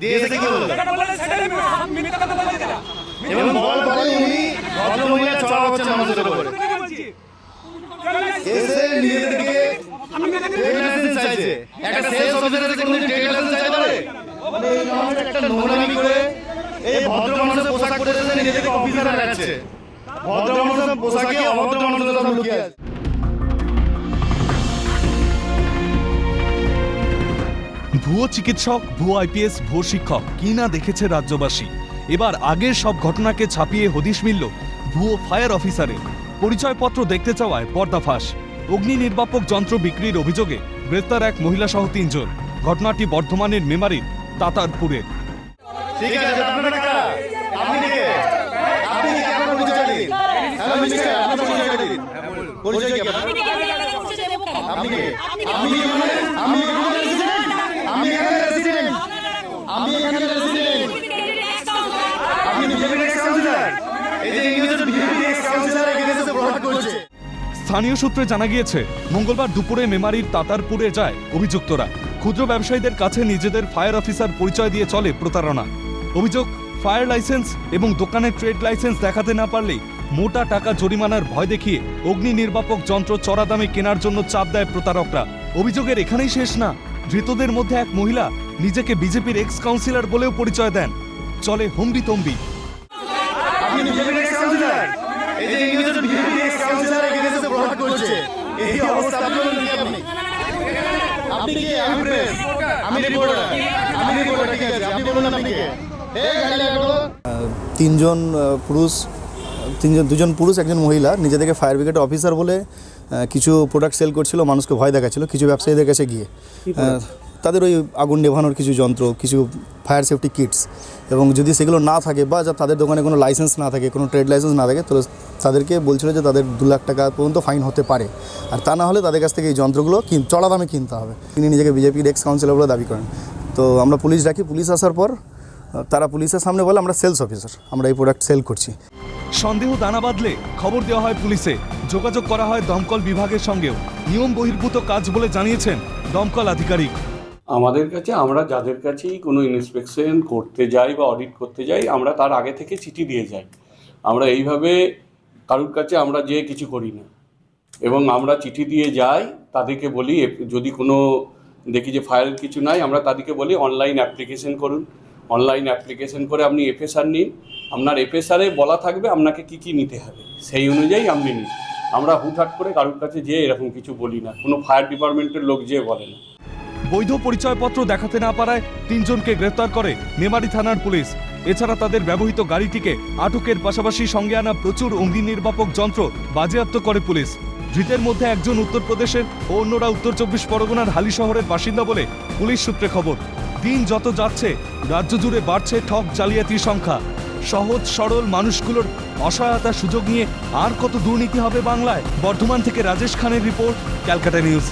কি এবং বল উনি ভদ্রমহিলা চড়া মানুষের উপরে। এসে নিজেদেরকে চাইছে। একটা সেলস অফিসারের কাছে চাইতে পারে? মানে এই ধরনের একটা নোংরামি করে এই ভদ্র মানুষের পোশাক পরে নিজেদেরকে অফিসার দেখাচ্ছে। ভদ্র মানুষের পোশাকে অভদ্র মানুষের লুকিয়ে আছে। ভুয়ো চিকিৎসক ভুয়ো আইপিএস ভুয়ো শিক্ষক কি না দেখেছে রাজ্যবাসী? এবার আগের সব ঘটনাকে ছাপিয়ে হদিশ মিলল ভুয়ো ফায়ার অফিসারের পরিচয়পত্র দেখতে চাওয়ায় পর্দাফাঁস অগ্নি নির্বাপক যন্ত্র বিক্রির অভিযোগে গ্রেপ্তার এক মহিলা সহ তিনজন। ঘটনাটি বর্ধমানের মেমারির তাতারপুরের। ঠিক আছে আপনারা কারা? আপনি কে আপনি কি আপনার পরিচয় দিন হ্যালো মিস্টার আপনার পরিচয় দিন পরিচয় কি আপনার আপনি কে আপনি কি মানে আমি এখানে রেসিডেন্ট আমি এখানে রেসিডেন্ট আমি এখানে রেসিডেন্ট আপনি বিজেপি এক্স কাউন্সিলর এই যে ইংরেজি বিজেপি এক্স কাউন্সিলর এখানে এসে প্রভাব করছে স্থানীয় সূত্রে জানা গিয়েছে, মঙ্গলবার দুপুরে মেমারির তাতারপুরে যায় অভিযুক্তরা। ক্ষুদ্র ব্যবসায়ীদের কাছে নিজেদের ফায়ার অফিসার পরিচয় দিয়ে চলে প্রতারণা। অভিযোগ, ফায়ার লাইসেন্স এবং দোকানের ট্রেড লাইসেন্স দেখাতে না পারলে মোটা টাকা জরিমানার ভয় দেখিয়ে অগ্নি নির্বাপক যন্ত্র চড়া দামে কেনার জন্য চাপ দেয় প্রতারকরা। অভিযোগের এখানেই শেষ না, ধৃতদের মধ্যে এক মহিলা নিজেকে বিজেপির এক্স কাউন্সিলর বলেও পরিচয় দেন। চলে হম্বি তম্বি। কি? আমি প্রেস আমি রিপোর্টার আমি রিপোর্টার ঠিক আছে। আপনি বলুন আপনি কে? এই গাড়ি লাগাবো তিনজন পুরুষ তিনজন দুজন পুরুষ একজন মহিলা। নিজেদেরকে ফায়ার ব্রিগেড অফিসার বলে কিছু প্রোডাক্ট সেল করছিল মানুষকে ভয় দেখাচ্ছিল কিছু ব্যবসায়ীদের কাছে গিয়ে। তাদের ওই আগুন নেভানোর কিছু যন্ত্র, কিছু ফায়ার সেফটি কিটস এবং যদি সেগুলো না থাকে বা যা তাদের দোকানে কোনো লাইসেন্স না থাকে, কোনো ট্রেড লাইসেন্স না থাকে তো তাদেরকে বলছিল যে তাদের দু লাখ টাকা পর্যন্ত ফাইন হতে পারে। আর তা না হলে তাদের কাছ থেকে এই যন্ত্রগুলো কিন চড়া দামে কিনতে হবে। তিনি নিজেকে বিজেপির এক্স কাউন্সিলর বলে দাবি করেন। তো আমরা পুলিশ ডাকি, পুলিশ আসার পর তারা পুলিশের সামনে বলে, আমরা সেলস অফিসার আমরা এই প্রোডাক্ট সেল করছি। সন্দেহ দানা বাঁধলে খবর দেওয়া হয় পুলিশে। যোগাযোগ করা হয় দমকল বিভাগের সঙ্গেও। নিয়ম বহির্ভূত কাজ বলে জানিয়েছেন দমকল আধিকারিক। আমাদের কাছে, আমরা যাদের কাছেই কোনো ইন্সপেকশন করতে যাই বা অডিট করতে যাই, আমরা তার আগে থেকে চিঠি দিয়ে যাই। আমরা এইভাবে কারুর কাছে আমরা যে কিছু করি না। এবং আমরা চিঠি দিয়ে যাই, তাদেরকে বলি যদি কোনো দেখি যে ফায়ারের কিছু নাই, আমরা তাদেরকে বলি অনলাইন অ্যাপ্লিকেশন করুন। অনলাইন অ্যাপ্লিকেশন করে আপনি এফএসআর নিন। আপনার এফএসআরে বলা থাকবে আপনাকে কি কি নিতে হবে। সেই অনুযায়ী আপনি নিন। আমরা হুটহাট করে কারুর কাছে যেয়ে এরকম কিছু বলি না। কোনো ফায়ার ডিপার্টমেন্টের লোক যেয়ে বলে না। বৈধ পরিচয়পত্র দেখাতে না পারায় তিনজনকে গ্রেফতার করে মেমারি থানার পুলিশ। এছাড়া তাদের ব্যবহৃত গাড়িটিকে আটকের পাশাপাশি সঙ্গে আনা প্রচুর অগ্নি নির্বাপক যন্ত্র বাজেয়াপ্ত করে পুলিশ। ধৃতের মধ্যে একজন উত্তরপ্রদেশের ও অন্যরা উত্তর চব্বিশ পরগনার হালি শহরের বাসিন্দা বলে পুলিশ সূত্রে খবর। দিন যত যাচ্ছে, রাজ্য জুড়ে বাড়ছে ঠক জালিয়াতির সংখ্যা। সহজ, সরল মানুষগুলোর অসহায়তার সুযোগ নিয়ে আর কত দুর্নীতি হবে বাংলায়? বর্ধমান থেকে রাজেশ খানের রিপোর্ট, ক্যালকাটা নিউজ।